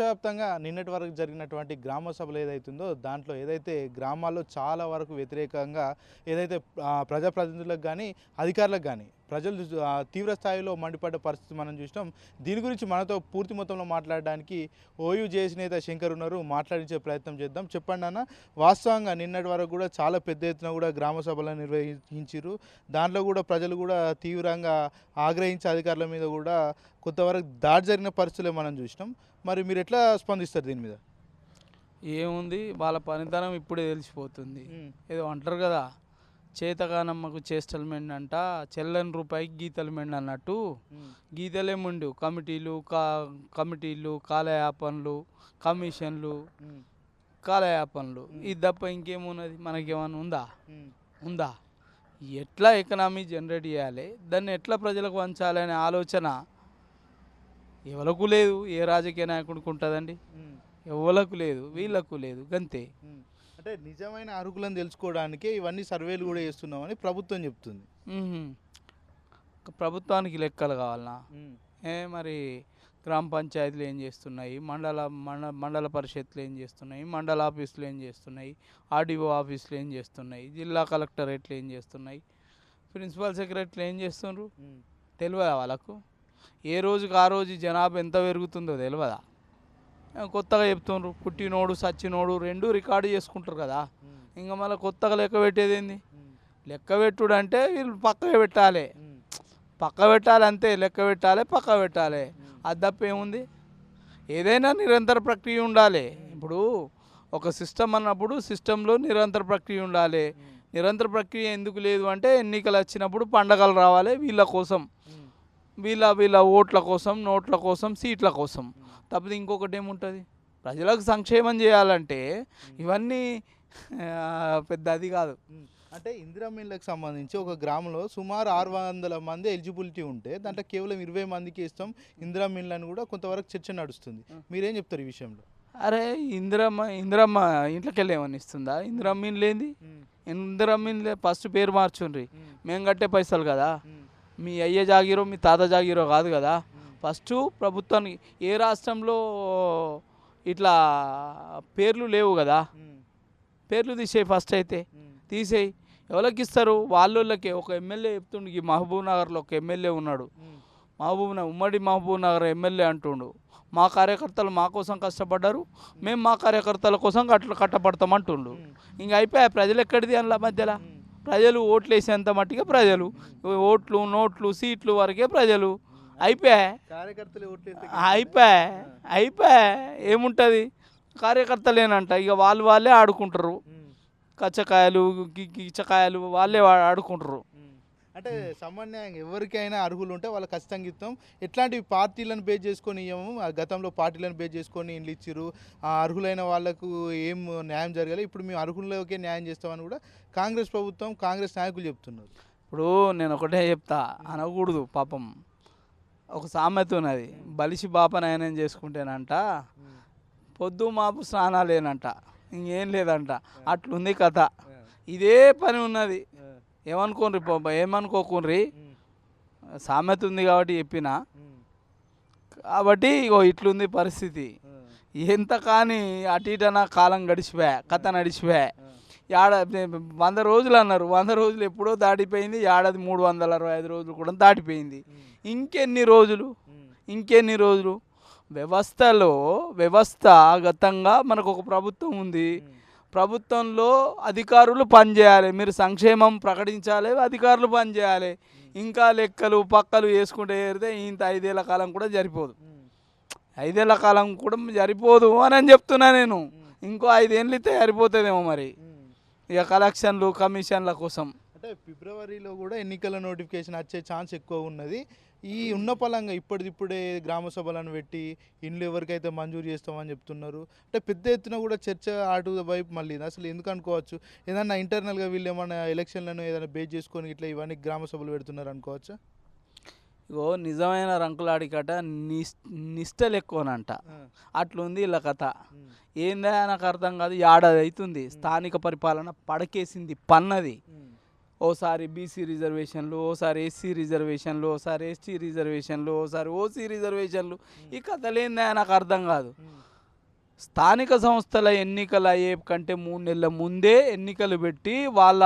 రాష్ట్రవ్యాప్తంగా నిన్నటి వరకు జరిగినటువంటి గ్రామ సభలు ఏదైతుందో దాంట్లో ఏదైతే గ్రామాల్లో చాలా వరకు వ్యతిరేకంగా ఏదైతే ప్రజాప్రతినిధులకు కానీ అధికారులకు కానీ ప్రజలు తీవ్ర స్థాయిలో మండిపడ్డ పరిస్థితి మనం చూసినాం. దీని గురించి మనతో పూర్తి మొత్తంలో మాట్లాడడానికి ఓయూ జేఎస్ నేత శంకర్ ఉన్నారు. మాట్లాడించే ప్రయత్నం చేద్దాం. చెప్పండి అన్న వాస్తవంగా నిన్నటి వరకు కూడా చాలా పెద్ద ఎత్తున కూడా గ్రామ సభలను నిర్వహించారు దాంట్లో కూడా ప్రజలు కూడా తీవ్రంగా ఆగ్రహించే అధికారుల మీద కూడా కొంతవరకు దాడి జరిగిన పరిస్థితులే మనం చూసినాం. మరి మీరు ఎట్లా స్పందిస్తారు దీని మీద? ఏముంది? వాళ్ళ పనితనం ఇప్పుడే తెలిసిపోతుంది. ఏదో అంటారు కదా చేతగానమ్మకు చేష్టలు మెండు అంట చెల్లని రూపాయికి గీతలు మెండు అన్నట్టు గీతలే ముండు. కమిటీలు కా కమిటీలు కాలయాపనలు కమిషన్లు కాలయాపనలు. ఇది తప్ప ఇంకేమున్నది? మనకేమైనా ఉందా? ఉందా? ఎట్లా ఎకనామీ జనరేట్ చేయాలి? దాన్ని ఎట్లా ప్రజలకు పంచాలి అనే ఆలోచన ఎవలకు లేదు ఏ రాజకీయ నాయకుడికి ఉంటుందండి? ఎవలకు లేదు వీళ్ళకు లేదు గంతే. అంటే నిజమైన అర్హులను తెలుసుకోవడానికే ఇవన్నీ సర్వేలు కూడా చేస్తున్నామని ప్రభుత్వం చెప్తుంది. ప్రభుత్వానికి లెక్కలు కావాలనా? ఏ మరి గ్రామ పంచాయతీలు ఏం చేస్తున్నాయి? మండల మండ మండల పరిషత్లు ఏం చేస్తున్నాయి? మండల ఆఫీసులు ఏం చేస్తున్నాయి? ఆర్డీఓ ఆఫీసులు ఏం చేస్తున్నాయి? జిల్లా కలెక్టరేట్లు ఏం చేస్తున్నాయి? ప్రిన్సిపల్ సెక్రటరీలు ఏం చేస్తున్నారు తెలియదా వాళ్ళకు? ఏ రోజుకి ఆ రోజు జనాభా ఎంత పెరుగుతుందో తెలియదా కొత్తగా చెప్తున్నారు పుట్టినోడు సచ్చినోడు రెండు రికార్డు చేసుకుంటారు కదా. ఇంకా మళ్ళీ కొత్తగా లెక్క పెట్టేది ఏంది? లెక్క పెట్టుడు అంటే వీళ్ళు పక్కగా పెట్టాలి. పక్క పెట్టాలి అంతే లెక్క పెట్టాలి పక్క పెట్టాలి. అది తప్ప ఏముంది? ఏదైనా నిరంతర ప్రక్రియ ఉండాలి. ఇప్పుడు ఒక సిస్టమ్ అన్నప్పుడు సిస్టంలో నిరంతర ప్రక్రియ ఉండాలి. నిరంతర ప్రక్రియ ఎందుకు లేదు అంటే ఎన్నికలు వచ్చినప్పుడు పండగలు రావాలి వీళ్ళ కోసం. వీళ్ళ వీళ్ళ ఓట్ల కోసం నోట్ల కోసం సీట్ల కోసం. తప్పితే ఇంకొకటి ఏముంటుంది? ప్రజలకు సంక్షేమం చేయాలంటే ఇవన్నీ పెద్ద అది కాదు. అంటే ఇందిరా మిల్లకు సంబంధించి ఒక గ్రామంలో సుమారు ఆరు వందల మంది ఎలిజిబిలిటీ ఉంటే దాంట్లో కేవలం ఇరవై మందికి ఇస్తాం ఇందిరా మిల్ అని కూడా కొంతవరకు చర్చ నడుస్తుంది. మీరేం చెప్తారు ఈ విషయంలో? అరే ఇందిరమ్మ ఇందిరమ్మ ఇంట్లోకి వెళ్ళి ఏమన్నా ఇస్తుందా? ఇందిరమ్మ ఏంది ఇందిరమ్మ ఫస్ట్ పేరు మార్చుండ్రి. మేము కట్టే పైసలు కదా? మీ అయ్య జాగిరో మీ తాత జాగిరో కాదు కదా. ఫస్ట్ ప్రభుత్వానికి ఏ రాష్ట్రంలో ఇట్లా పేర్లు లేవు కదా. పేర్లు తీసేయి ఫస్ట్ అయితే. తీసేయి. ఎవరికి ఇస్తారు? వాళ్ళోళ్ళకే. ఒక ఎమ్మెల్యే చెప్తుండు ఈ మహబూబ్ నగర్లో ఒక ఎమ్మెల్యే ఉన్నాడు. మహబూబ్ నగర్ ఉమ్మడి మహబూబ్ నగర్ ఎమ్మెల్యే అంటుండు. మా కార్యకర్తలు మా కోసం కష్టపడ్డారు. మేము మా కార్యకర్తల కోసం కట్ట కట్టపడతాం అంటుండు ఇంక అయిపోయా ప్రజలు ఎక్కడిది అందులో మధ్యలో? ప్రజలు ఓట్లు వేసేంత మట్టిగా ప్రజలు. ఓట్లు నోట్లు సీట్లు వరకే ప్రజలు. అయిపోయా? కార్యకర్తలు ఓట్లు అయిపోయా? అయిపోయా? ఏముంటుంది? కార్యకర్తలేనంట. ఇక వాళ్ళు వాళ్ళే ఆడుకుంటారు కచ్చకాయలు గి- గిచ్చకాయలు వాళ్ళే ఆడుకుంటారు అంటే సమన్వయంగా ఎవరికైనా అర్హులు ఉంటే వాళ్ళు ఖచ్చితంగా ఇస్తాం ఎట్లాంటి పార్టీలను బేస్ చేసుకొని ఇవ్వము ఆ గతంలో పార్టీలను బేస్ చేసుకొని ఇండ్లు ఇచ్చిర్రు. ఆ అర్హులైన వాళ్ళకు ఏం న్యాయం జరగాలి. ఇప్పుడు మేము అర్హులకే న్యాయం చేస్తామని కూడా కాంగ్రెస్ ప్రభుత్వం కాంగ్రెస్ నాయకులు చెప్తున్నారు. ఇప్పుడు నేను ఒకటే చెప్తా. అనకూడదు పాపం. ఒక సామెత ఉన్నది. బలిసి బాపనయనం చేసుకుంటేనంట పొద్దు మాపు స్నానాలేనంట. ఇంకేం లేదంట. అట్లుంది కథ. ఇదే పని ఉన్నది. ఏమనుకోండి ఏమనుకోకుండ్రి సామెత ఉంది కాబట్టి చెప్పిన. కాబట్టి ఇగో ఇట్లుంది పరిస్థితి. ఎంత కానీ అటు ఇటన కాలం గడిచిపోయా కథ నడిచిపోయా. ఏడ వంద రోజులు అన్నారు. వంద రోజులు ఎప్పుడో దాటిపోయింది ఏడాది మూడు వందల అరవై ఐదు రోజులు కూడా దాటిపోయింది. ఇంకెన్ని రోజులు? ఇంకెన్ని రోజులు? వ్యవస్థలో వ్యవస్థాగతంగా మనకు ఒక ప్రభుత్వం ఉంది. ప్రభుత్వంలో అధికారులు పనిచేయాలి. మీరు సంక్షేమం ప్రకటించాలి అధికారులు పనిచేయాలి. ఇంకా లెక్కలు పక్కలు వేసుకుంటే ఏరితే ఇంత ఐదేళ్ళ కాలం కూడా సరిపోదు ఐదేళ్ళ కాలం కూడా సరిపోదు అని అని చెప్తున్నా నేను. ఇంకో ఐదేళ్ళు ఇస్తే సరిపోతుందేమో మరి. ఇక కలెక్షన్లు కమిషన్ల కోసం. అంటే ఫిబ్రవరిలో కూడా ఎన్నికల నోటిఫికేషన్ వచ్చే ఛాన్స్ ఎక్కువ ఉన్నది. ఈ ఉన్న పలంగా ఇప్పటిదిప్పుడే గ్రామ సభలను పెట్టి ఇండ్లు ఎవరికైతే మంజూరు చేస్తామని చెప్తున్నారు. అంటే పెద్ద ఎత్తున కూడా చర్చ అటు వైపు మళ్ళీ అసలు ఎందుకు అనుకోవచ్చు? ఏదన్నా ఇంటర్నల్గా వీళ్ళు ఏమన్నా ఎలక్షన్లను ఏదైనా బేస్ చేసుకొని ఇట్లా ఇవన్నీ గ్రామ సభలు పెడుతున్నారు అనుకోవచ్చా? ఇగో నిజమైన రంకులాడికట నిస్ నిష్టలు ఎక్కువనంట. అట్లుంది ఇలా కథ. ఏందా నాకు అర్థం కాదు ఏడాది అవుతుంది స్థానిక పరిపాలన పడకేసింది పన్నది. ఓసారి బీసీ రిజర్వేషన్లు ఓసారి ఎస్సీ రిజర్వేషన్లు ఓసారి ఎస్టీ రిజర్వేషన్లు ఓసారి ఓసీ రిజర్వేషన్లు. ఈ కథలేందా నాకు అర్థం కాదు. స్థానిక సంస్థల ఎన్నికలు అయ్యే కంటే మూడు నెలల ముందే ఎన్నికలు పెట్టి వాళ్ళ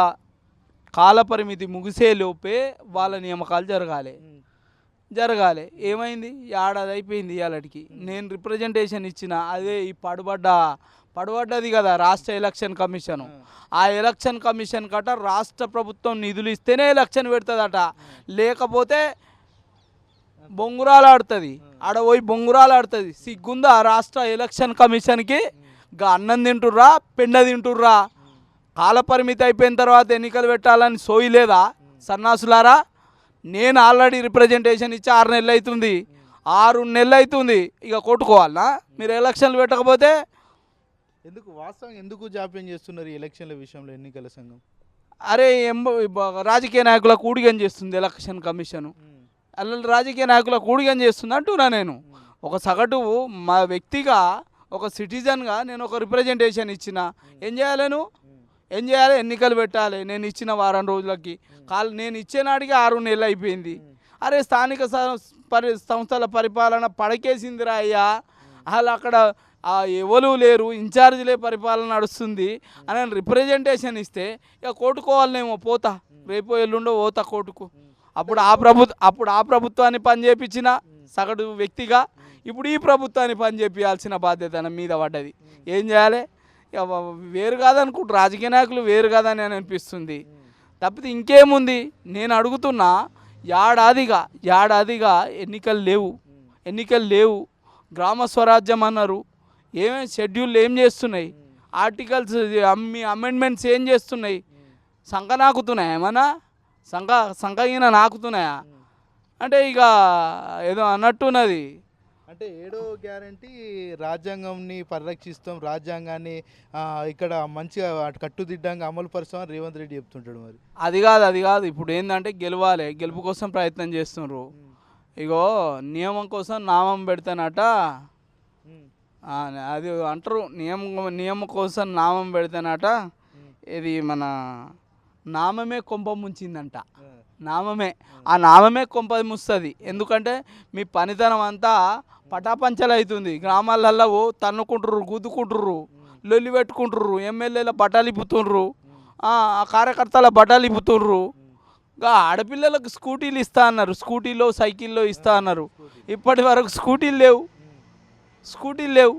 కాలపరిమితి ముగిసే లోపే వాళ్ళ నియామకాలు జరగాలి. జరగాలి. ఏమైంది? ఏడాది అయిపోయింది ఇవాళకి నేను రిప్రజెంటేషన్ ఇచ్చిన అదే ఈ పడుబడ్డ పడుబడ్డది కదా రాష్ట్ర ఎలక్షన్ కమిషన్ ఆ. ఎలక్షన్ కమిషన్ కట రాష్ట్ర ప్రభుత్వం నిధులు ఇస్తేనే ఎలక్షన్ పెడుతుందట. లేకపోతే బొంగురాలు ఆడుతుంది ఆడ పోయి బొంగురాలు ఆడుతుంది సిగ్గుందా రాష్ట్ర ఎలక్షన్ కమిషన్కి అన్నం తింటుర్రా పెండ తింటుర్రా? కాలపరిమితి అయిపోయిన తర్వాత ఎన్నికలు పెట్టాలని సోయి లేదా? సన్నాసులారా నేను ఆల్రెడీ రిప్రజెంటేషన్ ఇచ్చి ఆరు నెలలు అవుతుంది. ఆరు నెలలు అవుతుంది. ఇక కొట్టుకోవాలనా? మీరు ఎలక్షన్లు పెట్టకపోతే ఎందుకు వాస్తవం ఎందుకు జాప్యం చేస్తున్నారు ఈ ఎలక్షన్ల విషయంలో ఎన్నికల సంఘం? అరే ఎంబ రాజకీయ నాయకులకు ఊడిగం చేస్తుంది ఎలక్షన్ కమిషను. అల్ల రాజకీయ నాయకులకు ఊడిగం చేస్తుంది అంటున్నా నేను. ఒక సగటు మా వ్యక్తిగా ఒక సిటిజన్గా నేను ఒక రిప్రజెంటేషన్ ఇచ్చిన. ఏం చేయాలి నువ్వు? ఏం చేయాలి? ఎన్నికలు పెట్టాలి. నేను ఇచ్చిన వారం రోజులకి. కాల్ నేను ఇచ్చే నాటికి ఆరు నెలలు అయిపోయింది. అరే స్థానిక పరి సంస్థల పరిపాలన పడకేసిందిరా అయ్యా. అసలు అక్కడ ఆ ఎవరు లేరు ఇన్ఛార్జీలే పరిపాలన నడుస్తుంది అని రిప్రజెంటేషన్ ఇస్తే ఇక కోటుకోవాలనేమో పోతా. రేపు ఎల్లుండో పోతా కోటుకు అప్పుడు ఆ ప్రభుత్వ అప్పుడు ఆ ప్రభుత్వాన్ని పనిచేపించిన సగటు వ్యక్తిగా ఇప్పుడు ఈ ప్రభుత్వాన్ని పనిచేపించాల్సిన బాధ్యత నా మీద పడ్డది. ఏం చేయాలి? ఇక వేరు కాదనుకుంటు రాజకీయ నాయకులు వేరు కాదని అని అనిపిస్తుంది. తప్పితే ఇంకేముంది? నేను అడుగుతున్నా ఏడాదిగా ఏడాదిగా ఎన్నికలు లేవు. ఎన్నికలు లేవు. గ్రామ స్వరాజ్యం అన్నారు. ఏమేమి షెడ్యూల్ ఏం చేస్తున్నాయి? ఆర్టికల్స్ అమ్మి అమెండ్మెంట్స్ ఏం చేస్తున్నాయి? సంఖ నాకుతున్నాయా ఏమన్నా? సంఖ సంఖగిన నాకుతున్నాయా? అంటే ఇక ఏదో అన్నట్టున్నది. అంటే ఏడో గ్యారంటీ రాజ్యాంగంని పరిరక్షిస్తాం రాజ్యాంగాన్ని ఇక్కడ మంచిగా అటు కట్టుదిడ్డంగా అమలు పరుస్తామని రేవంత్ రెడ్డి చెప్తుంటాడు మరి. అది కాదు అది కాదు. ఇప్పుడు ఏంటంటే గెలవాలి గెలుపు కోసం ప్రయత్నం చేస్తున్నారు ఇగో నియమం కోసం నామం పెడతానట. అది అంటారు నియమం నియమం కోసం నామం పెడితేనట ఇది మన నామమే కొంప ముంచిందంట. నామమే. ఆ నామమే కొంప ముస్తుంది. ఎందుకంటే మీ పనితనం అంతా పటాపంచలు అవుతుంది గ్రామాలల్లో తన్నుకుంటుర్రు గుద్దుకుంటుర్రు లొల్లి పెట్టుకుంటుర్రు ఎమ్మెల్యేల బట్టలు ఇప్పుతుండ్రు ఆ కార్యకర్తల బట్టలు ఇప్పుతుండ్రు. ఆడపిల్లలకు స్కూటీలు ఇస్తా అన్నారు. స్కూటీలో సైకిల్లో ఇస్తా అన్నారు. ఇప్పటి వరకు స్కూటీలు లేవు. స్కూటీలు లేవు.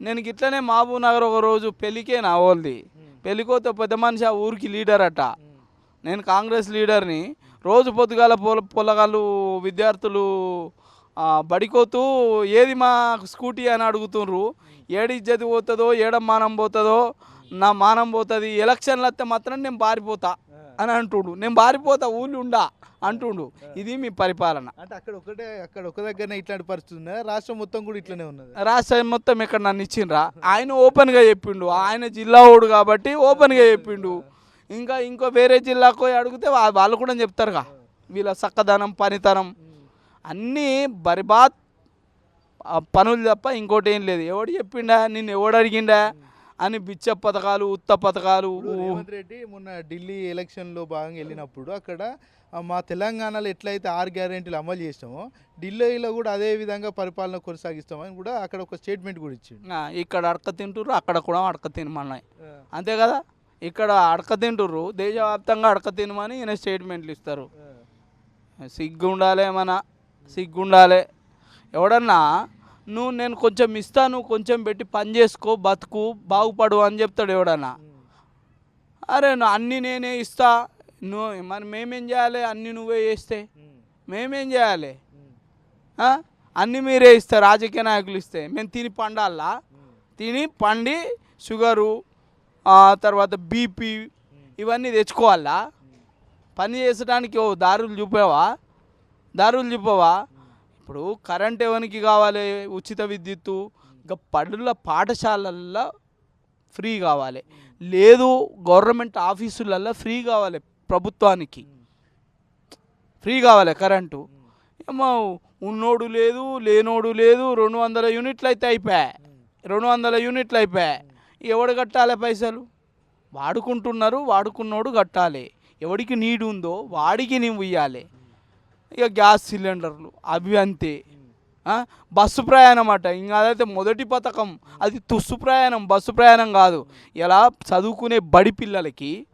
నేను ఇట్లనే మహబూబ్ నగర్ ఒక రోజు పెళ్ళికే నా వాళ్ళది పెళ్ళికోతే పెద్ద మనిషి ఆ ఊరికి లీడర్ అట. నేను కాంగ్రెస్ లీడర్ని. రోజు పొద్దుగాల పొల పొలగాళ్ళు విద్యార్థులు బడికోతూ ఏది మా స్కూటీ అని అడుగుతుండ్రు. ఏడి ఇజ్జతి పోతుందో ఏడ మానం పోతుందో నా మానం పోతుంది ఎలక్షన్లు వస్తే మాత్రం నేను పారిపోతా. అని అంటుండు. నేను పారిపోతా ఊళ్ళు ఉండా అంటుండు. ఇది మీ పరిపాలన. అంటే అక్కడ ఒకటే అక్కడ ఒక దగ్గరనే ఇట్లాంటి పరిస్థితి ఉన్నదా? రాష్ట్రం మొత్తం కూడా ఇట్లనే ఉన్నది? రాష్ట్రం మొత్తం ఇక్కడ నన్ను ఇచ్చిండ్రా? ఆయన ఓపెన్గా చెప్పిండు. ఆయన జిల్లా ఓడు కాబట్టి ఓపెన్గా చెప్పిండు. ఇంకా ఇంకో వేరే జిల్లాకు అడిగితే వాళ్ళు కూడా చెప్తారుగా. వీళ్ళ చక్కదనం పనితనం అన్నీ బరిబాత్ పనులు తప్ప ఇంకోటి ఏం లేదు. ఎవడు చెప్పిండా? నిన్ను ఎవడు అడిగిండా? అని బిచ్చ పథకాలు ఉత్త పథకాలు. రేవంత్ రెడ్డి మొన్న ఢిల్లీ ఎలక్షన్లో భాగంగా వెళ్ళినప్పుడు అక్కడ మా తెలంగాణలో ఎట్లయితే ఆరు గ్యారెంటీలు అమలు చేస్తామో ఢిల్లీలో కూడా అదే విధంగా పరిపాలన కొనసాగిస్తామని కూడా అక్కడ ఒక స్టేట్మెంట్ కూడా ఇచ్చిండు. ఆ, ఇక్కడ అడక తింటుర్రు అక్కడ కూడా అడక తినమన్నాయి. అంతే కదా? ఇక్కడ అడక తింటుర్రు దేశవ్యాప్తంగా అడక తినమని ఈయన స్టేట్మెంట్లు ఇస్తారు. సిగ్గు ఉండాలి మన సిగ్గు ఉండాలి ఎవడన్నా నువ్వు నేను కొంచెం ఇస్తాను కొంచెం పెట్టి పని చేసుకో బతుకు బాగుపడు అని చెప్తాడు ఎవడన్నా. అరే నువ్వు అన్నీ నేనే ఇస్తా. నువ్వు మరి మేమేం చేయాలి? అన్నీ నువ్వే చేస్తే. మేమేం చేయాలి? అన్నీ మీరే ఇస్తారు రాజకీయ నాయకులు ఇస్తే. మేము తిని పండాలా? తిని పండి షుగరు తర్వాత బీపీ ఇవన్నీ తెచ్చుకోవాలా? పని చేసడానికి ఓ దారులు చూపావా? దారులు చూపావా? ఇప్పుడు కరెంట్ ఎవరికి కావాలి? ఉచిత విద్యుత్తు. ఇంకా పడుల పాఠశాలల్లో ఫ్రీ కావాలి. లేదు గవర్నమెంట్ ఆఫీసులల్లో ఫ్రీ కావాలి ప్రభుత్వానికి. ఫ్రీ కావాలి కరెంటు. ఏమో ఉన్నోడు లేదు లేనోడు లేదు రెండు వందల యూనిట్లు అయితే అయిపోయాయి. రెండు వందల యూనిట్లు అయిపోయాయి. ఎవడు కట్టాలి పైసలు? వాడుకుంటున్నారు వాడుకున్నోడు కట్టాలి. ఎవడికి నీడు ఉందో వాడికి నువ్వు ఇవ్వాలి ఇక గ్యాస్ సిలిండర్లు అవి అంతే? బస్సు ప్రయాణం అట. ఇంకా అదైతే మొదటి పథకం. అది తుస్సు ప్రయాణం బస్సు ప్రయాణం కాదు. ఇలా చదువుకునే బడి పిల్లలకి.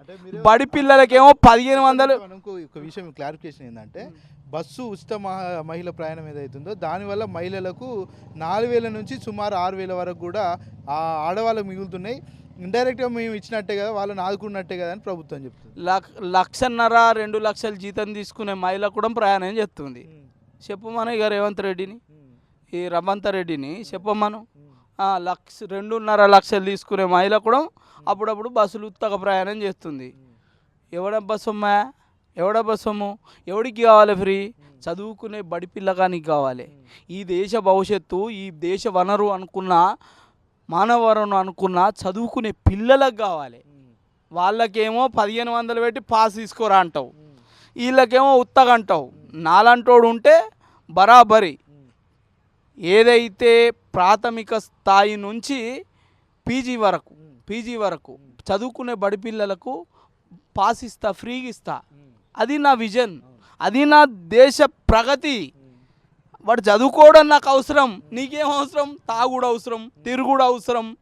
బడి పిల్లలకేమో పదిహేను వందలు ఒక విషయం క్లారిఫికేషన్ ఏంటంటే బస్సు ఉచిత మహ- మహిళ ప్రయాణం ఏదైతుందో దానివల్ల మహిళలకు నాలుగు వేల నుంచి సుమారు ఆరు వేల వరకు కూడా ఆ ఆడవాళ్ళకు మిగులుతున్నాయి. ఇండైరెక్ట్గా మేము ఇచ్చినట్టే కదా వాళ్ళని ఆదుకున్నట్టే కదా అని ప్రభుత్వం చెప్తుంది. లక్ లక్షన్నర రెండు లక్షల జీతం తీసుకునే మహిళ కూడా ప్రయాణం చేస్తుంది. చెప్పమను ఇక రేవంత్ రెడ్డిని? ఈ రమంత రెడ్డిని చెప్పమను? ఆ, లక్ష రెండున్నర లక్షలు తీసుకునే మహిళ కూడా అప్పుడప్పుడు బస్సులు ఉత్తగా ప్రయాణం చేస్తుంది. ఎవడ బస్సమ్మా ఎవడ బస్సము ఎవడికి కావాలి ఫ్రీ? చదువుకునే బడి పిల్లగానికి కావాలి. ఈ దేశ భవిష్యత్తు ఈ దేశ వనరు అనుకున్న మానవ వనరు అనుకున్న చదువుకునే పిల్లలకు కావాలి. వాళ్ళకేమో పదిహేను వందలు పెట్టి పాస్ తీసుకోరా అంటావు. వీళ్ళకేమో ఉత్తగా అంటావు నాలంటోడు ఉంటే బరాబరి. ఏదైతే ప్రాథమిక స్థాయి నుంచి పీజీ వరకు పీజీ వరకు చదువుకునే బడి పిల్లలకు పాస్ ఇస్తా ఫ్రీగా ఇస్తా. అది నా విజన్. అది నా దేశ ప్రగతి. వాడు చదువుకోవడం నాకు అవసరం నీకేం అవసరం? తాగుడు అవసరం తిరుగుడు అవసరం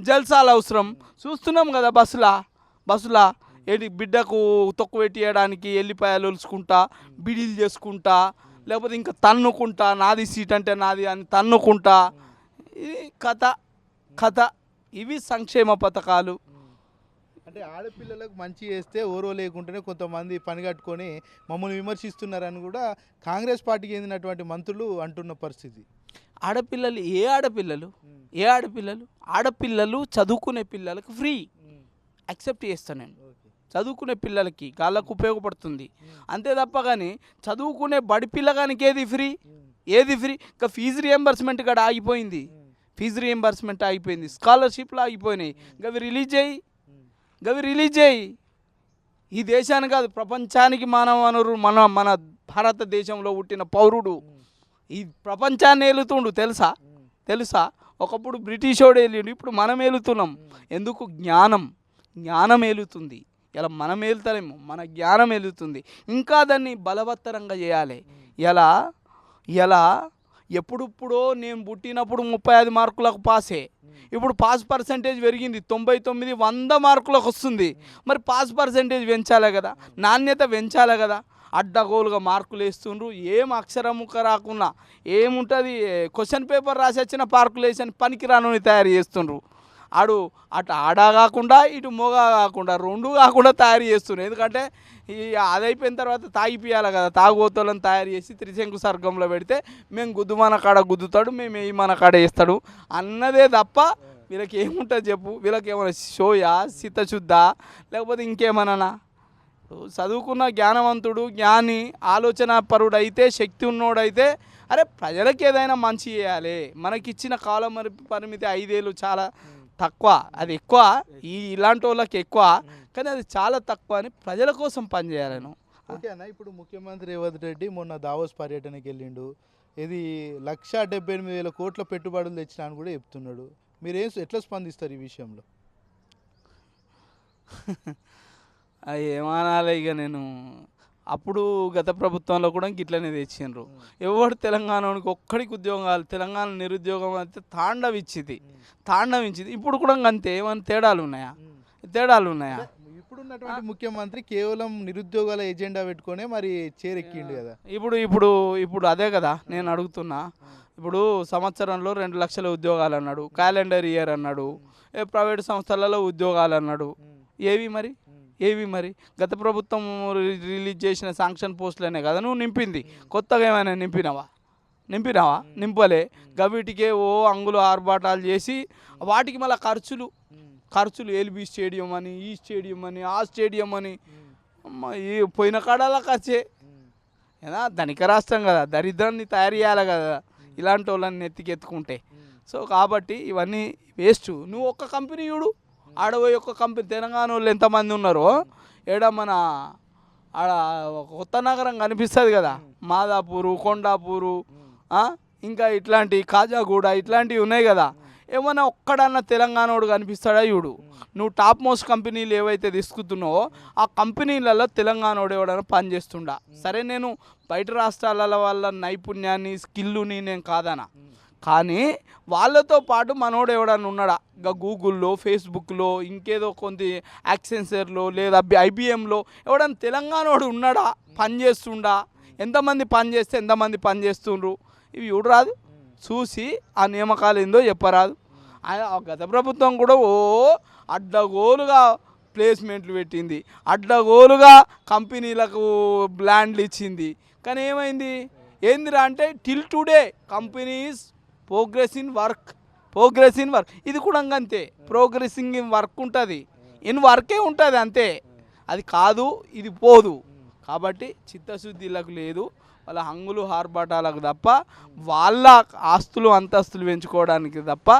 జల్సాలు అవసరం. చూస్తున్నాం కదా బస్సులా? బస్సులా? ఏంటి బిడ్డకు తొక్కు పెట్టియడానికి ఎల్లిపాయలు ఒలుచుకుంటా బిడీలు చేసుకుంటా లేకపోతే ఇంకా తన్నుకుంటా నాది సీట్ అంటే నాది అని తన్నుకుంటా. ఇది కథ కథ ఇవి సంక్షేమ పథకాలు. అంటే ఆడపిల్లలకు మంచి చేస్తే ఓరో లేకుంటేనే కొంతమంది పని కట్టుకొని మమ్మల్ని విమర్శిస్తున్నారని కూడా కాంగ్రెస్ పార్టీకి చెందినటువంటి మంత్రులు అంటున్న పరిస్థితి. ఆడపిల్లలు ఏ ఆడపిల్లలు? ఏ ఆడపిల్లలు? ఆడపిల్లలు చదువుకునే పిల్లలకు ఫ్రీ. యాక్సెప్ట్ చేస్తాను నేను. చదువుకునే పిల్లలకి వాళ్ళకు ఉపయోగపడుతుంది. అంతే తప్ప కానీ చదువుకునే బడి పిల్లగానికి ఏది ఫ్రీ? ఏది ఫ్రీ? ఇంకా ఫీజు రియంబర్స్మెంట్ కూడా ఆగిపోయింది. ఫీజు రియంబర్స్మెంట్ ఆగిపోయింది. స్కాలర్షిప్లు ఆగిపోయినాయి. గవి రిలీజ్ చేయి. గవి రిలీజ్ చేయి ఈ దేశానికి కాదు ప్రపంచానికి మానవ వనరు మన మన భారతదేశంలో పుట్టిన పౌరుడు ఈ ప్రపంచాన్ని ఏలుతుండు తెలుసా? తెలుసా? ఒకప్పుడు బ్రిటిషోడు ఏలిండు ఇప్పుడు మనం ఏలుతున్నాం. ఎందుకు? జ్ఞానం. జ్ఞానం ఏలుతుంది. ఇలా మనం ఏలుతలేము మన జ్ఞానం ఏలుతుంది. ఇంకా దాన్ని బలవత్తరంగా చేయాలి. ఎలా? ఎలా? ఎప్పుడిప్పుడో నేను పుట్టినప్పుడు ముప్పై ఐదు మార్కులకు పాసే. ఇప్పుడు పాస్ పర్సంటేజ్ పెరిగింది. తొంభై తొమ్మిది వంద మార్కులకు వస్తుంది. మరి పాస్ పర్సంటేజ్ పెంచాలి కదా. నాణ్యత పెంచాలి కదా. అడ్డగోలుగా మార్కులు వేస్తుండ్రు. ఏం అక్షరముఖ రాకున్నా ఏముంటుంది? క్వశ్చన్ పేపర్ రాసి వచ్చిన పార్కులు వేసి పనికిరాను తయారు చేస్తుండ్రు. ఆడు అటు ఆడా కాకుండా ఇటు మోగా కాకుండా రెండు కాకుండా తయారు చేస్తుండ్రు ఎందుకంటే ఈ అది అయిపోయిన తర్వాత తాగిపియాలి కదా. తాగుబోతులను తయారు చేసి త్రిశంకు సర్గంలో పెడితే మేము గుద్దు మన కాడ గుద్దుతాడు మేము ఏ మన కాడ వేస్తాడు అన్నదే తప్ప వీళ్ళకి ఏముంటుంది చెప్పు? వీళ్ళకి ఏమైనా షోయా? శుద్ధ లేకపోతే ఇంకేమన్నా? చదువుకున్న జ్ఞానవంతుడు జ్ఞాని ఆలోచన పరుడు అయితే శక్తి ఉన్నోడైతే అరే ప్రజలకు ఏదైనా మంచి చేయాలి. మనకిచ్చిన కాలం మరి పరిమితి ఐదేళ్ళు చాలా తక్కువ. అది ఎక్కువ ఈ ఇలాంటి వాళ్ళకి ఎక్కువ. కానీ అది చాలా తక్కువ అని ప్రజల కోసం పనిచేయాలను ఓకే అన్న ఇప్పుడు ముఖ్యమంత్రి రేవంత్ రెడ్డి మొన్న దావోస్ పర్యటనకి వెళ్ళిండు. ఇది లక్ష డెబ్బై ఎనిమిది వేల కోట్ల పెట్టుబడులు తెచ్చినా అని కూడా చెప్తున్నాడు. మీరు ఎట్లా స్పందిస్తారు ఈ విషయంలో? ఏమనాలి ఇక నేను? అప్పుడు గత ప్రభుత్వంలో కూడా గిట్లనే తెచ్చిండ్రు. ఎవడు తెలంగాణకి ఒక్కడికి ఉద్యోగం కావాలి తెలంగాణ నిరుద్యోగం అయితే తాండవిచ్చింది. తాండవించింది. ఇప్పుడు కూడా అంతే. ఏమైనా తేడాలు ఉన్నాయా? తేడాలు ఉన్నాయా? ఇప్పుడున్నటువంటి ముఖ్యమంత్రి కేవలం నిరుద్యోగాల ఎజెండా పెట్టుకొనే మరి చేరెక్కిండు కదా. ఇప్పుడు ఇప్పుడు ఇప్పుడు అదే కదా నేను అడుగుతున్నా. ఇప్పుడు సంవత్సరంలో రెండు లక్షల ఉద్యోగాలు అన్నాడు. క్యాలెండర్ ఇయర్ అన్నాడు. ఏ ప్రైవేట్ సంస్థలలో ఉద్యోగాలు అన్నాడు. ఏవి మరి? ఏవి మరి? గత ప్రభుత్వం రిలీజ్ చేసిన శాంక్షన్ పోస్టులనే కదా నువ్వు నింపింది. కొత్తగా ఏమైనా నింపినావా? నింపినావా? నింపలే. గవిటికే ఓ అంగులు ఆర్భాటాలు చేసి వాటికి మళ్ళీ ఖర్చులు. ఖర్చులు ఎల్బీ స్టేడియం అని ఈ స్టేడియం అని ఆ స్టేడియం అని. ఈ పోయిన కాడాల ఖర్చే. ఏదా? ధనిక రాష్ట్రం కదా. దరిద్రాన్ని తయారు చేయాలి కదా. ఇలాంటి వాళ్ళని నెత్తికెత్తుకుంటే. సో కాబట్టి ఇవన్నీ వేస్ట్. నువ్వు ఒక్క కంపెనీ చూడు. ఆడపోయి ఒక్క కంపెనీ తెలంగాణ వాళ్ళు ఎంతమంది ఉన్నారో ఏడ మన ఆడ కొత్త నగరం కనిపిస్తుంది కదా. మాదాపూరు కొండాపూరు ఇంకా ఇట్లాంటి కాజాగూడ ఇట్లాంటివి ఉన్నాయి కదా. ఏమన్నా ఒక్కడన్నా తెలంగాణోడు కనిపిస్తాడా చూడు. నువ్వు టాప్ మోస్ట్ కంపెనీలు ఏవైతే తీసుకుతున్నావో ఆ కంపెనీలలో తెలంగాణోడు ఎవడైనా పనిచేస్తుండా సరే నేను బయట రాష్ట్రాల వాళ్ళ నైపుణ్యాన్ని స్కిల్లుని నేను కాదనా? కానీ వాళ్ళతో పాటు మనోడు ఎవడన్నా ఉన్నాడా? ఇంకా గూగుల్లో ఫేస్బుక్లో ఇంకేదో కొంత యాక్సెన్సర్లో లేదా ఐబిఎంలో ఎవడన్నా తెలంగాణోడు ఉన్నాడా? పని చేస్తుండా? ఎంతమంది పని చేస్తే ఎంతమంది పని చేస్తుండ్రు? ఇవి చూడరాదు చూసి ఆ నియామకాలు ఏందో చెప్పరాదు. ఆ గత ప్రభుత్వం కూడా ఓ అడ్డగోలుగా ప్లేస్మెంట్లు పెట్టింది. అడ్డగోలుగా కంపెనీలకు బ్లాండ్లు ఇచ్చింది. కానీ ఏమైంది? ఏందిరా అంటే till today companies progress in work progress in work. ఇది కూడా అంతే ప్రోగ్రెసింగ్ ఇన్ వర్క్ ఉంటుంది. ఇన్ వర్కే ఉంటుంది అంతే. అది కాదు ఇది పోదు. కాబట్టి చిత్తశుద్ధిలకు లేదు వాళ్ళ హంగులు హార్బాటాలకు తప్ప వాళ్ళ ఆస్తులు అంతస్తులు పెంచుకోవడానికి తప్ప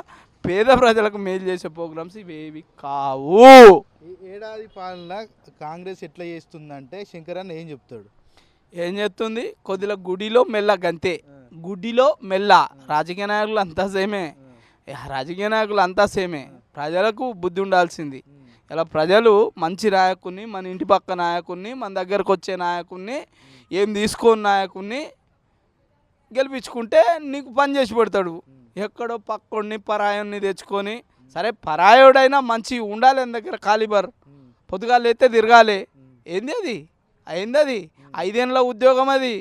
పేద ప్రజలకు మేలు చేసే ప్రోగ్రామ్స్ ఇవేవి కావు. ఏడాది పాలన కాంగ్రెస్ ఎట్లా చేస్తుందంటే శంకరన్న ఏం చెప్తాడు? ఏం చేస్తుంది? కొద్దిగా గుడిలో మెల్ల గంతే. గుడిలో మెల్ల. రాజకీయ నాయకులు అంతా సేమే. రాజకీయ నాయకులు అంతా సేమే. ప్రజలకు బుద్ధి ఉండాల్సింది. ఇలా ప్రజలు మంచి నాయకుడిని మన ఇంటి పక్క నాయకుడిని మన దగ్గరకు వచ్చే నాయకుడిని ఏం తీసుకోని నాయకుడిని గెలిపించుకుంటే నీకు పని చేసి పెడతాడు. ఎక్కడో పక్కోడిని పరాయుడిని తెచ్చుకొని సరే పరాయుడైనా మంచి ఉండాలి దగ్గర కాలిబర్. పొద్దుగా లేతే తిరగాలి. ఏంది అది? అయింది అది ఐదేళ్ళ ఉద్యోగం అది.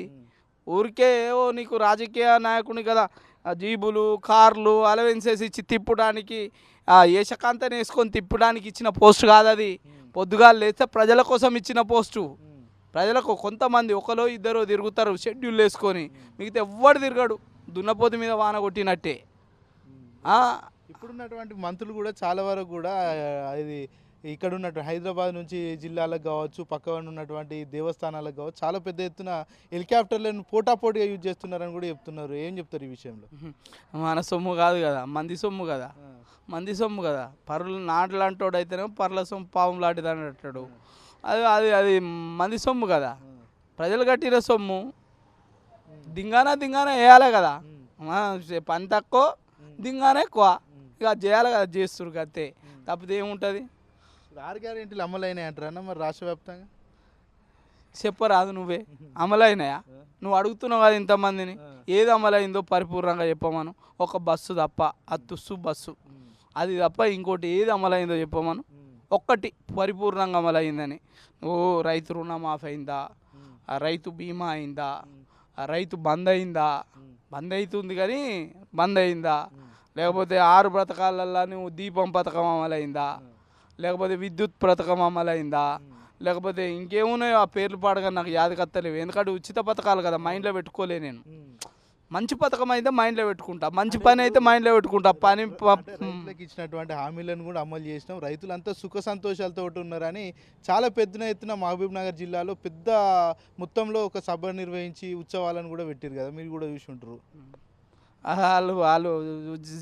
ఊరికే ఏవో నీకు రాజకీయ నాయకుని కదా. జీబులు కార్లు అలవెన్సెస్ ఇచ్చి తిప్పడానికి ఆ ఏషకాంతని వేసుకొని తిప్పడానికి ఇచ్చిన పోస్ట్ కాదు అది పొద్దుగా లేస్తే ప్రజల కోసం ఇచ్చిన పోస్టు. ప్రజలకు కొంతమంది ఒకలో ఇద్దరు తిరుగుతారు షెడ్యూల్ వేసుకొని. మిగతా ఎవ్వడు తిరగడు. దున్నపోతు మీద వాన కొట్టినట్టే. ఇప్పుడున్నటువంటి మంత్రులు కూడా చాలా వరకు కూడా ఇది ఇక్కడ ఉన్నట్టు హైదరాబాద్ నుంచి జిల్లాలకు కావచ్చు పక్కన ఉన్నటువంటి దేవస్థానాలకు కావచ్చు చాలా పెద్ద ఎత్తున హెలికాప్టర్లను పోటాపోటీగా యూజ్ చేస్తున్నారని కూడా చెప్తున్నారు. ఏం చెప్తారు ఈ విషయంలో? మన సొమ్ము కాదు కదా మంది సొమ్ము కదా. మంది సొమ్ము కదా. పరులు నాటలాంటోడు అయితేనే పర్ల సొమ్ము పాము లాంటిది అంటాడు. అది అది అది మంది సొమ్ము కదా. ప్రజలు కట్టిన సొమ్ము దింగాన దింగాన వేయాలి కదా. పని తక్కువ దింగాన ఎక్కువ. ఇక చేయాలి కదా చేస్తురు అంతే. తప్పితే ఏముంటుంది? ఆరు గ్యారెంటీలు అమలైనాయి అంటారా మరి రాష్ట్ర వ్యాప్తంగా? చెప్పరాదు నువ్వే. అమలైనాయా? నువ్వు అడుగుతున్నావు కదా ఇంతమందిని. ఏది అమలైందో పరిపూర్ణంగా చెప్పమను. ఒక బస్సు తప్ప అత్తుస్సు బస్సు. అది తప్ప ఇంకోటి ఏది అమలైందో చెప్పమను. ఒక్కటి పరిపూర్ణంగా అమలైందని. ఓ రైతు రుణమాఫీ అయిందా రైతు బీమా అయిందా? రైతు బంద్ అయిందా? బంద్ అవుతుంది కానీ బంద్ అయిందా? లేకపోతే ఆరు పథకాలల్లో నువ్వు దీపం పథకం అమలైందా? లేకపోతే విద్యుత్ పథకం అమలైందా? లేకపోతే ఇంకేమున్నాయో ఆ పేర్లు పాడగా నాకు యాదకత్తలేవు. ఎందుకంటే ఉచిత పథకాలు కదా మైండ్లో పెట్టుకోలే నేను. మంచి పథకం అయితే మైండ్లో పెట్టుకుంటా. మంచి పని అయితే మైండ్లో పెట్టుకుంటా. పని ఇచ్చినటువంటి హామీలను కూడా అమలు చేసినాం. రైతులంతా సుఖ సంతోషాలతో ఉన్నారని చాలా పెద్ద ఎత్తున మహబూబ్ నగర్ జిల్లాలో పెద్ద మొత్తంలో ఒక సభ నిర్వహించి ఉత్సవాలను కూడా పెట్టారు కదా. మీరు కూడా చూసి ఉంటారు వాళ్ళు వాళ్ళు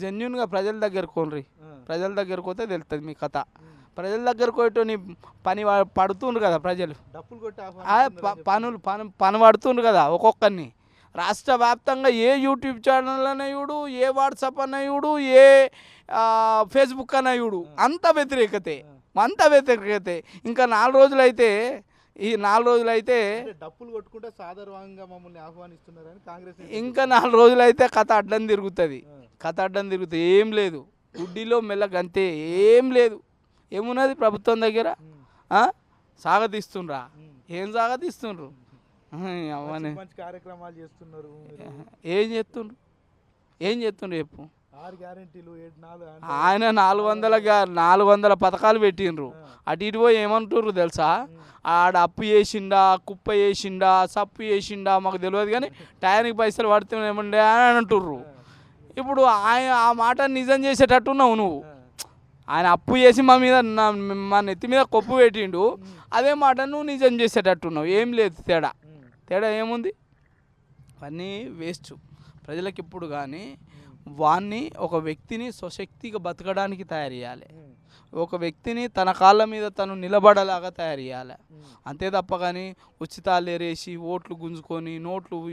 జెన్యున్గా ప్రజల దగ్గరకు కొనరి ప్రజల దగ్గరకు పోతే తెలుస్తుంది మీ కథ. ప్రజల దగ్గరకు పోయేటోని పని పడుతుండ్రు కదా ప్రజలు. పనులు పని పని పడుతుండ్రు కదా ఒక్కొక్కరిని. రాష్ట్ర వ్యాప్తంగా ఏ యూట్యూబ్ ఛానల్ అన్నయుడు ఏ వాట్సాప్ అన్నయుడు ఏ ఫేస్బుక్ అన్నయుడు అంత వ్యతిరేకతే. అంత వ్యతిరేకతే. ఇంకా నాలుగు రోజులైతే ఈ నాలుగు రోజులైతే డప్పులు కొట్టుకుంటే సాధారణంగా మమ్మల్ని ఆహ్వానిస్తున్నారని కాంగ్రెస్ ఇంకా నాలుగు రోజులైతే కథ అడ్డం తిరుగుతుంది. కథ అడ్డం తిరుగుతుంది ఏం లేదు. గుడ్డిలో మెల్లగంతే ఏం లేదు. ఏమున్నది ప్రభుత్వం దగ్గర? సాగతీస్తుండ్రా. ఏం సాగతీస్తుండ్రు? అవన్నీ కార్యక్రమాలు చేస్తున్నారు. ఏం చేస్తుండ్రు? ఏం చేస్తుండ్రు చెప్పు? ఆయన నాలుగు వందల నాలుగు వందల పథకాలు పెట్టిండ్రు. అటు ఇటు పోయి ఏమంటుర్రు తెలుసా? ఆడ అప్పు చేసిండా కుప్ప చేసిండా సప్పు చేసిండా మాకు తెలియదు కానీ టయానికి పైసలు పడుతున్నాయి ఏమండే అని అంటుర్రు ఇప్పుడు ఆయన ఆ మాట నిజం చేసేటట్టున్నావు నువ్వు. ఆయన అప్పు చేసి మా మీద మా నెత్తి మీద కొప్పు పెట్టిండు. అదే మాట నువ్వు నిజం చేసేటట్టున్నావు. ఏం లేదు తేడా. తేడా ఏముంది? అన్నీ వేస్ట్. ప్రజలకు ఇప్పుడు కానీ వాన్ని ఒక వ్యక్తిని స్వశక్తిగా బతకడానికి తయారు చేయాలి. ఒక వ్యక్తిని తన కాళ్ళ మీద తను నిలబడలాగా తయారు చేయాలి. అంతే తప్ప కానీ ఉచితాలు ఎరేసి ఓట్లు గుంజుకొని నోట్లు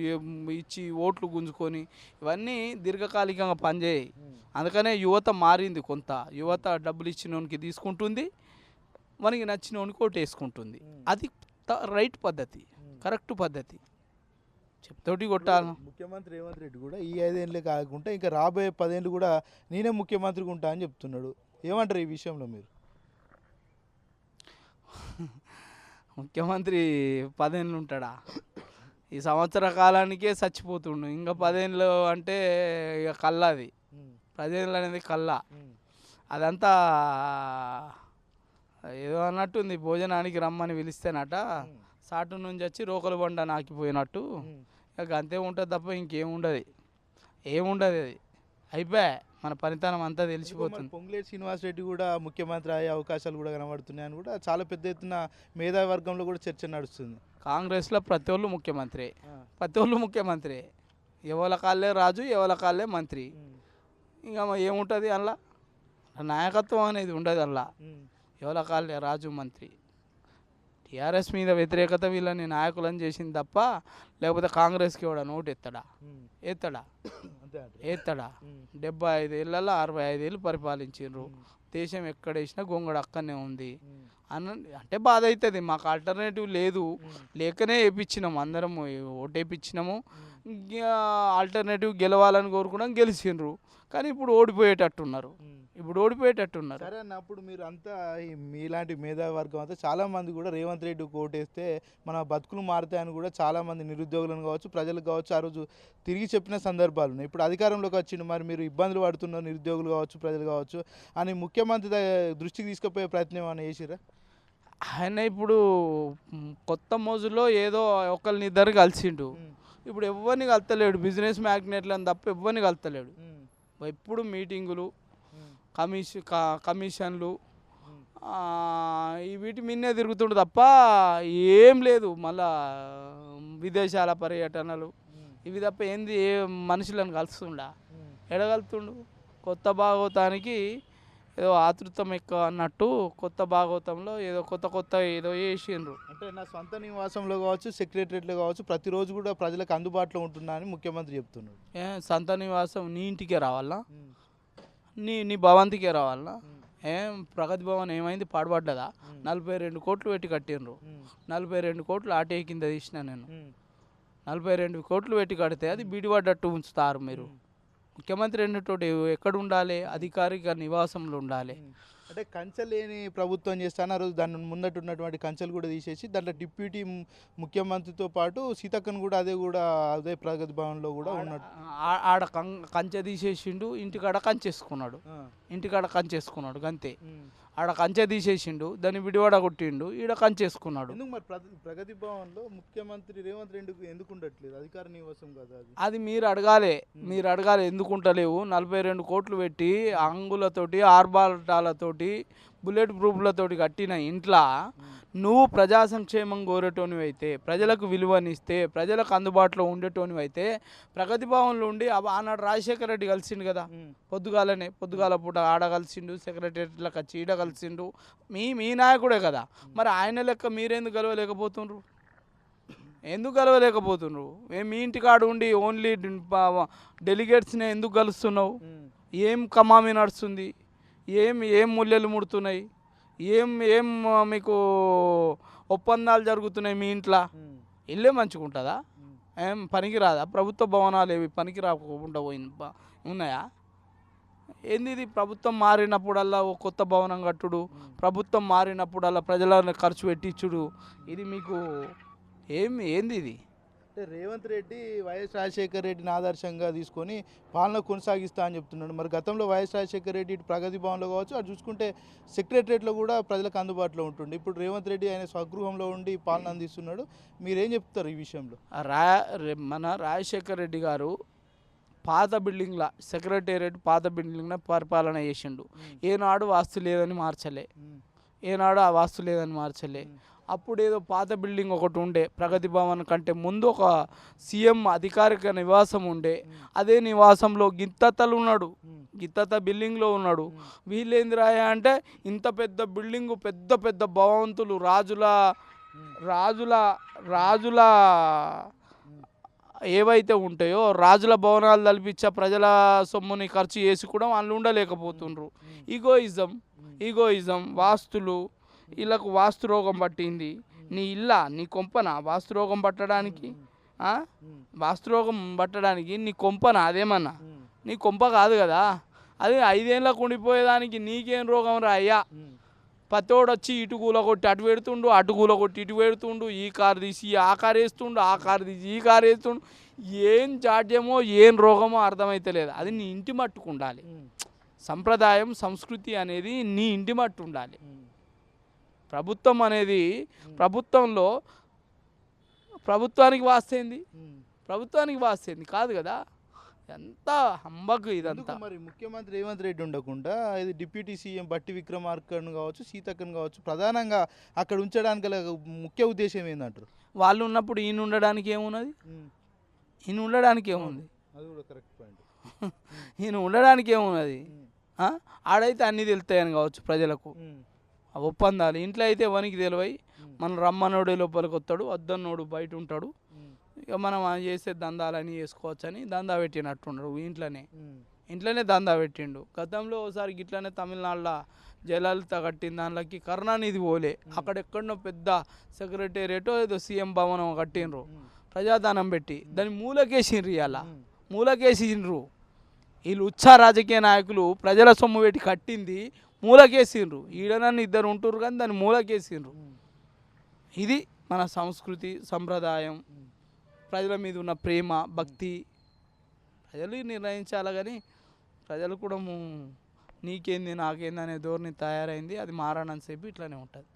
ఇచ్చి ఓట్లు గుంజుకొని ఇవన్నీ దీర్ఘకాలికంగా పనిచేయి అందుకనే యువత మారింది కొంత. యువత డబ్బులు ఇచ్చినోనికి తీసుకుంటుంది మనకి నచ్చినోనికి ఓటు వేసుకుంటుంది అది త- రైట్ పద్ధతి కరెక్ట్ పద్ధతి. చెప్తోటి కొట్టాలి. ముఖ్యమంత్రి రేవంత్ రెడ్డి కూడా ఈ ఐదేళ్ళే కాకుండా ఇంకా రాబోయే పదేళ్ళు కూడా నేనే ముఖ్యమంత్రిగా ఉంటా అని చెప్తున్నాడు. ఏమంటారు ఈ విషయంలో మీరు? ముఖ్యమంత్రి పదేళ్ళు ఉంటాడా? ఈ సంవత్సర కాలానికే చచ్చిపోతుండు. ఇంకా పదేళ్ళు అంటే ఇక కళ్ళది పదేళ్ళు అనేది కళ్ళ. అదంతా ఏదో అన్నట్టుంది. భోజనానికి రమ్మని పిలిస్తేనట సాటు నుంచి వచ్చి రోకలు బండ నాకిపోయినట్టు. ఇక అంతే ఉంటుంది తప్ప ఇంకేం ఉండదు. ఏముండదు అది. అయిపోయా? మన పనితనం అంతా తెలిసిపోతుంది. పొంగులేటి శ్రీనివాస్ రెడ్డి కూడా ముఖ్యమంత్రి అయ్యే అవకాశాలు కూడా కనబడుతున్నాయని కూడా చాలా పెద్ద ఎత్తున మేధావి వర్గంలో కూడా చర్చ నడుస్తుంది. కాంగ్రెస్లో ప్రతి ఒళ్ళు ముఖ్యమంత్రి. ప్రతి ఒళ్ళు ముఖ్యమంత్రి. ఎవరి కాళ్ళే రాజు ఎవరి కాళ్ళే మంత్రి. ఇంకా ఏముంటుంది అందులో నాయకత్వం అనేది ఉండదు అందులో ఎవరి కాళ్ళే రాజు మంత్రి. టీఆర్ఎస్ మీద వ్యతిరేకత వీళ్ళని నాయకులను చేసింది తప్ప లేకపోతే కాంగ్రెస్కి కూడా నోటు ఎత్తడా? ఎత్తడా. ఎత్తడా? డెబ్బై ఐదేళ్ళలో అరవై ఐదేళ్ళు పరిపాలించిండ్రు. దేశం ఎక్కడ వేసినా గొంగడ అక్కడనే ఉంది. అన్న అంటే బాధ అవుతుంది మాకు ఆల్టర్నేటివ్ లేదు. లేకనే వేయించినాము అందరం ఓటు వేయించినాము ఆల్టర్నేటివ్ గెలవాలని కోరుకున్నాం. గెలిచిండ్రు. కానీ ఇప్పుడు ఓడిపోయేటట్టున్నారు. ఇప్పుడు ఓడిపోయేటట్టున్నారు. సరే అన్న అప్పుడు మీరు అంతా ఈ మీలాంటి మేధావి వర్గం అంతా చాలా మంది కూడా రేవంత్ రెడ్డి ఓటేస్తే మన బతుకులు మారుతాయని కూడా చాలా మంది నిరుద్యోగులను కావచ్చు ప్రజలకు కావచ్చు ఆ రోజు తిరిగి చెప్పిన సందర్భాలు ఉన్నాయి. ఇప్పుడు అధికారంలోకి వచ్చిండు మరి మీరు ఇబ్బందులు పడుతున్న నిరుద్యోగులు కావచ్చు ప్రజలు కావచ్చు అని ముఖ్యమంత్రి దృష్టికి తీసుకుపోయే ప్రయత్నం ఏమైనా చేసిరా ఆయన ఇప్పుడు కొత్త మోజులో ఏదో ఒకరిని ఇద్దరు కలిసిండు. ఇప్పుడు ఎవరిని కలుతలేడు బిజినెస్ మ్యాగ్నెట్లను తప్ప ఎవరిని కలుతలేడు ఎప్పుడు మీటింగులు కమిషన్ కమిషన్లు. వీటి మీదనే తిరుగుతుండు తప్ప ఏం లేదు. మళ్ళా విదేశాల పర్యటనలు. ఇవి తప్ప ఏంది? ఏ మనుషులను కలుస్తుండా? ఎడగలుతుండు కొత్త భాగవతానికి ఏదో ఆతృతం ఎక్కువ అన్నట్టు కొత్త భాగవతంలో ఏదో కొత్త కొత్త ఏదో చేసిండ్రు. అంటే నా సొంత నివాసంలో కావచ్చు సెక్రటరియట్లో కావచ్చు ప్రతిరోజు కూడా ప్రజలకు అందుబాటులో ఉంటున్నా అని ముఖ్యమంత్రి చెప్తున్నాడు. ఏ సంత నివాసం నీ ఇంటికే రావాలా? నీ నీ భవంతికే రావాలా ఏం ప్రగతి భవన్ ఏమైంది? పాడుపడ్డదా నలభై రెండు కోట్లు పెట్టి కట్టిండ్రు. నలభై రెండు కోట్లు ఆటే కింద తీసిన నేను. నలభై రెండు కోట్లు పెట్టి కడితే అది బీడిపడ్డట్టు ఉంచుతారు మీరు. ముఖ్యమంత్రి ఎన్నటోటి ఎక్కడ ఉండాలి అధికారిక నివాసంలో ఉండాలి. అంటే కంచె లేని ప్రభుత్వం చేస్తాను. రోజు దాని ముందట ఉన్నటువంటి కంచెలు కూడా తీసేసి దాంట్లో డిప్యూటీ ముఖ్యమంత్రితో పాటు సీతక్కను కూడా అదే కూడా అదే ప్రగతి భవన్లో కూడా ఉన్నట్టు. ఆ- ఆడ కంచె తీసేసిండు ఇంటికాడ కంచేసుకున్నాడు. ఇంటికాడ కంచేసుకున్నాడు అంతే. ఆడ కంచె తీసేసిండు దాన్ని విడివడ కొట్టిండు ఈడ కంచేసుకున్నాడు. ఎందుకు మరి ప్రగ- ప్రగతి భవన్లో ముఖ్యమంత్రి రేవంత్ రెడ్డికి ఎందుకు ఉండట్లేదు? అధికార నివాసం కదా అది. మీరు అడగాలి. మీరు అడగాలి ఎందుకు ఉంటలేవు నలభై రెండు కోట్లు పెట్టి అంగులతోటి ఆర్బాటాలతోటి బుల్లెట్ ప్రూఫ్లతోటి కట్టిన ఇంట్లో నువ్వు ప్రజా సంక్షేమం కోరేటోనివి అయితే ప్రజలకు విలువనిస్తే ప్రజలకు అందుబాటులో ఉండేటోనివి అయితే ప్రగతి భవన్లో ఉండి ఆనాడు రాజశేఖర రెడ్డి కలిసిండు కదా. పొద్దుగాలనే పొద్దుగాల పూట ఆడ కలిసిండు సెక్రటరియట్లకు వచ్చి ఈడ కలిసిండు. మీ మీ నాయకుడే కదా. మరి ఆయన లెక్క మీరెందుకు కలవలేకపోతుండ్రు ఎందుకు కలవలేకపోతుండ్రు ఏ మీ ఇంటికాడ ఉండి ఓన్లీ డెలిగేట్స్ని ఎందుకు కలుస్తున్నావు. ఏం కమామి నడుస్తుంది? ఏం ఏం ముల్లెలు ముడుతున్నాయి? ఏం ఏం మీకు ఒప్పందాలు జరుగుతున్నాయి మీ ఇంట్లో. ఇల్లే మంచిగా ఉంటుందా. ఏం పనికిరాదా? ప్రభుత్వ భవనాలు ఏవి పనికి రాకుండా పోయింది? ఉన్నాయా? ఏంది ఇది? ప్రభుత్వం మారినప్పుడల్లా ఓ కొత్త భవనం కట్టుడు ప్రభుత్వం మారినప్పుడల్లా ప్రజలను ఖర్చు పెట్టించుడు ఇది మీకు ఏం ఏంది ఇది? అంటే రేవంత్ రెడ్డి వైఎస్ రాజశేఖర రెడ్డిని ఆదర్శంగా తీసుకొని పాలన కొనసాగిస్తా అని చెప్తున్నాడు. మరి గతంలో వైఎస్ రాజశేఖర రెడ్డి ఇటు ప్రగతి భవన్లో కావచ్చు అటు చూసుకుంటే సెక్రటరియట్లో కూడా ప్రజలకు అందుబాటులో ఉంటుండే. ఇప్పుడు రేవంత్ రెడ్డి ఆయన స్వగృహంలో ఉండి పాలన అందిస్తున్నాడు. మీరేం చెప్తారు ఈ విషయంలో? రే- మన రాజశేఖర్ రెడ్డి గారు పాత బిల్డింగ్ల సెక్రటేరియట్ పాత బిల్డింగ్ల పరిపాలన చేసిండు. ఏనాడు వాస్తు లేదని మార్చలే. ఏనాడు ఆ వాస్తు లేదని మార్చలే. అప్పుడు ఏదో పాత బిల్డింగ్ ఒకటి ఉండే ప్రగతి భవన్ కంటే ముందు ఒక సీఎం అధికారిక నివాసం ఉండే అదే నివాసంలో గిత్తతలు ఉన్నాడు. గిత్తత బిల్డింగ్లో ఉన్నాడు. వీళ్ళేందిరాయ అంటే ఇంత పెద్ద బిల్డింగు పెద్ద పెద్ద భవంతులు రాజుల రాజుల రాజుల ఏవైతే ఉంటాయో రాజుల భవనాలు తలపించే ప్రజల సొమ్ముని ఖర్చు చేసి కూడా వాళ్ళు ఉండలేకపోతుండ్రు. ఈగోయిజం ఈగోయిజం వాస్తులు వీళ్ళకు వాస్తు రోగం పట్టింది. నీ ఇల్ల నీ కొంపన? వాస్తు రోగం పట్టడానికి? వాస్తు రోగం పట్టడానికి నీ కొంపన? అదేమన్నా? నీ కొంప కాదు కదా? అది ఐదేళ్ళకు ఉండిపోయేదానికి నీకేం రోగం రా అయ్యా? పత్తోడు వచ్చి ఇటు కూల కొట్టి అటు పెడుతుండు అటు కూల కొట్టి ఇటు పెడుతుండు ఈ కారు తీసి ఆ కారు వేస్తుండు ఆ కారు తీసి ఈ కారు వేస్తుండు. ఏం జాడ్యమో ఏం రోగమో అర్థమైతలేదు. అది నీ ఇంటి మట్టుకు ఉండాలి. సంప్రదాయం సంస్కృతి అనేది నీ ఇంటి మట్టు ఉండాలి. ప్రభుత్వం అనేది ప్రభుత్వంలో ప్రభుత్వానికి వాస్తేంది? ప్రభుత్వానికి వాస్తేంది? కాదు కదా? ఎంత హంబకు ఇదంతా. మరి ముఖ్యమంత్రి రేవంత్ రెడ్డి ఉండకుండా ఇది డిప్యూటీ సీఎం బట్టి విక్రమార్కను కావచ్చు సీతక్కను కావచ్చు ప్రధానంగా అక్కడ ఉంచడానికి ముఖ్య ఉద్దేశం ఏందంటారు? వాళ్ళు ఉన్నప్పుడు ఈయన ఉండడానికి ఏమున్నది? ఈయన ఉండడానికి ఏముంది? అది కూడా కరెక్ట్ పాయింట్ ఈయన ఉండడానికి ఏమున్నది? ఆడైతే అన్నీ తెలుస్తాయని కావచ్చు ప్రజలకు. ఒప్పందాలు. ఇంట్లో అయితే వనికి తెలివై మన రమ్మనోడు లోపలికి వస్తాడు. వద్దన్నోడు బయట ఉంటాడు. ఇక మనం చేసే దందాలని చేసుకోవచ్చని దందా పెట్టినట్టున్నాడు ఇంట్లోనే. ఇంట్లోనే దందా పెట్టిండు. గతంలో ఒకసారి గిట్లనే తమిళనాడులో జయలలిత కట్టిన దానిలోకి కరుణానిధి పోలే. అక్కడ ఎక్కడనో పెద్ద సెక్రటేరియటో ఏదో సీఎం భవనం కట్టిండ్రు. ప్రజాదానం పెట్టి. దాన్ని మూలకేసిండ్రు ఇవాళ మూలకేసిండ్రు. వీళ్ళు ఉత్సాహ రాజకీయ నాయకులు ప్రజల సొమ్ము పెట్టి కట్టింది మూలకేసిండ్రు. ఈడనన్ను ఇద్దరు ఉంటుర్రు కానీ దాన్ని మూలకేసిండ్రు. ఇది మన సంస్కృతి సంప్రదాయం. ప్రజల మీద ఉన్న ప్రేమ భక్తి. ప్రజలు నిర్ణయించాలి కానీ ప్రజలు కూడా నీకేంది నాకేంది అనే ధోరణి తయారైంది. అది మారనంతసేపు ఇట్లానే ఉంటుంది.